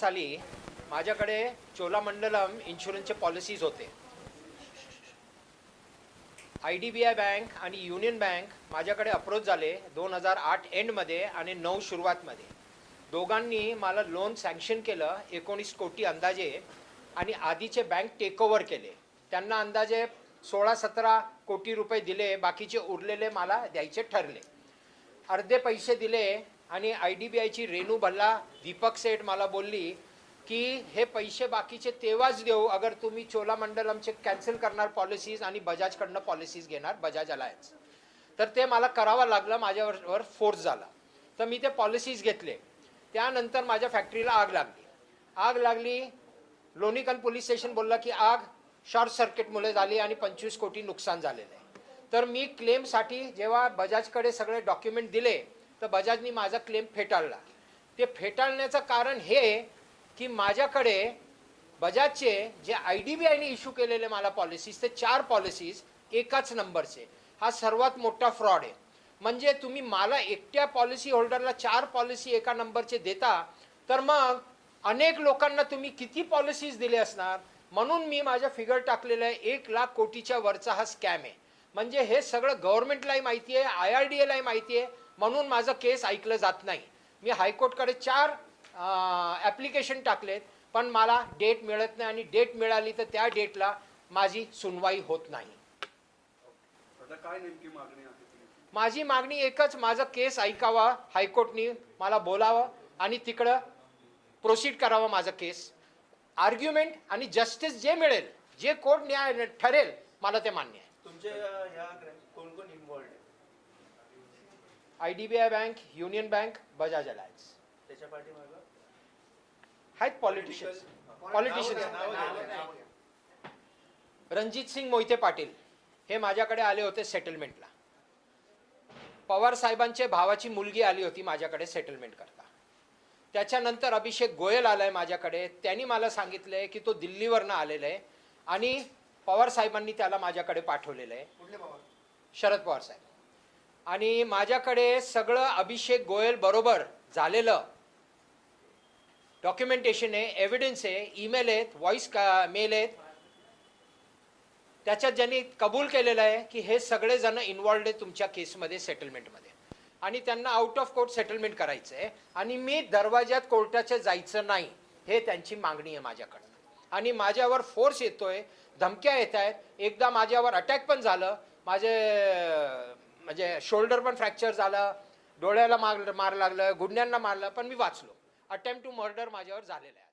साली माझ्याकडे चोलामंडलम इन्शुरन्सचे पॉलिसीज होते. I D B I bank आणि युनियन बँक माझ्याकडे अप्रोच झाले दोन हजार आठ एंडमध्ये आणि नऊ सुरुवातमध्ये. दोघांनी मला लोन सँक्शन केलं एकोणीस कोटी अंदाजे आणि आधीचे बँक टेकओव्हर केले. त्यांना अंदाजे सोळा सतरा कोटी रुपये दिले बाकीचे उरलेले मला द्यायचे ठरले. अर्धे पैसे दिले आणि आय डी बी आयची रेणू भल्ला दीपक सेठ मला बोलली की हे पैसे बाकीचे तेव्हाच देऊ अगर तुम्ही चोलामंडलमचे कॅन्सल करणार पॉलिसीज आणि बजाजकडनं पॉलिसीज घेणार बजाज अलायन्स तर ते मला करावं लागलं माझ्यावर फोर्स झाला. तर मी ते पॉलिसीज घेतले. त्यानंतर माझ्या फॅक्टरीला आग लागली. आग लागली लोणीकल पोलीस स्टेशन बोललं की आग शॉर्ट सर्किटमुळे झाली आणि पंचवीस कोटी नुकसान झालेलं आहे. तर मी क्लेमसाठी जेव्हा बजाजकडे सगळे डॉक्युमेंट दिले तर बजाजनी माझा क्लेम फेटाळला. ते फेटाळण्याचं कारण हे की माझ्याकडे बजाजचे जे आय डी बी आयने इश्यू केलेले मला पॉलिसीज ते चार पॉलिसीज एकाच नंबरचे हा सर्वात मोठा फ्रॉड आहे. म्हणजे तुम्ही मला एकट्या पॉलिसी होल्डरला चार पॉलिसी एका नंबरचे देता तर मग अनेक लोकांना तुम्ही किती पॉलिसीज दिले असणार? म्हणून मी माझ्या फिगर टाकलेलं आहे एक लाख कोटीच्या वरचा हा स्कॅम आहे. म्हणजे हे सगळं गव्हर्नमेंटलाही माहिती आहे आय आर डी एलाही माहिती आहे. म्हणून माझं केस ऐकलं जात नाही. मी हायकोर्टकडे चार ॲप्लिकेशन टाकलेत पण मला डेट मिळत नाही आणि डेट मिळाली तर त्या डेटला माझी सुनवाई होत नाही. आता काय नेमकी मागणी आहे तुमची? माझी मागणी एकच माझं केस ऐकावा हायकोर्टनी मला बोलावं आणि तिकडं प्रोसीड करावं माझं केस. आर्ग्युमेंट आणि जस्टिस जे मिळेल जे कोर्ट न्याय ठरेल मला ते मान्य आहे. तुमच्या कोण कोण इन्वॉल्ड आहे? I D B I bank union bank Bajaj Allianz. त्याच्या पाठीमागं? आहेत पॉलिटिशियन्स. पॉलिटिशियन्स. रणजित सिंग मोहिते पाटील हे माझ्याकडे आले होते सेटलमेंटला. पवार साहेबांचे भावाची मुलगी आली होती माझ्याकडे सेटलमेंट करता. त्याच्यानंतर अभिषेक गोयल आलाय माझ्याकडे. त्यांनी मला सांगितलंय की तो दिल्लीवरनं आलेला आहे आणि पवार साहेबांनी त्याला माझ्याकडे पाठवलेलं आहे. शरद पवार साहेब. आणि माझ्याकडे सगळं अभिषेक गोयल बरोबर झालेलं डॉक्युमेंटेशन आहे एव्हिडन्स आहे ईमेल आहेत व्हॉइस का मेल आहेत. त्याच्यात ज्यांनी कबूल केलेलं आहे की हे सगळेजण इन्वॉल्ड आहे तुमच्या केसमध्ये सेटलमेंटमध्ये आणि त्यांना आउट ऑफ कोर्ट सेटलमेंट करायचं आहे. आणि मी दरवाज्यात कोर्टाच्या जायचं नाही हे त्यांची मागणी आहे माझ्याकडनं. आणि माझ्यावर फोर्स येतोय धमक्या येत आहेत. एकदा माझ्यावर अटॅक पण झालं. माझे म्हणजे शोल्डर पण फ्रॅक्चर झालं डोळ्याला मार मार लागलं गुंड्यांना मारलं पण मी वाचलो. अटेम्प्ट टू मर्डर माझ्यावर झालेलं आहे.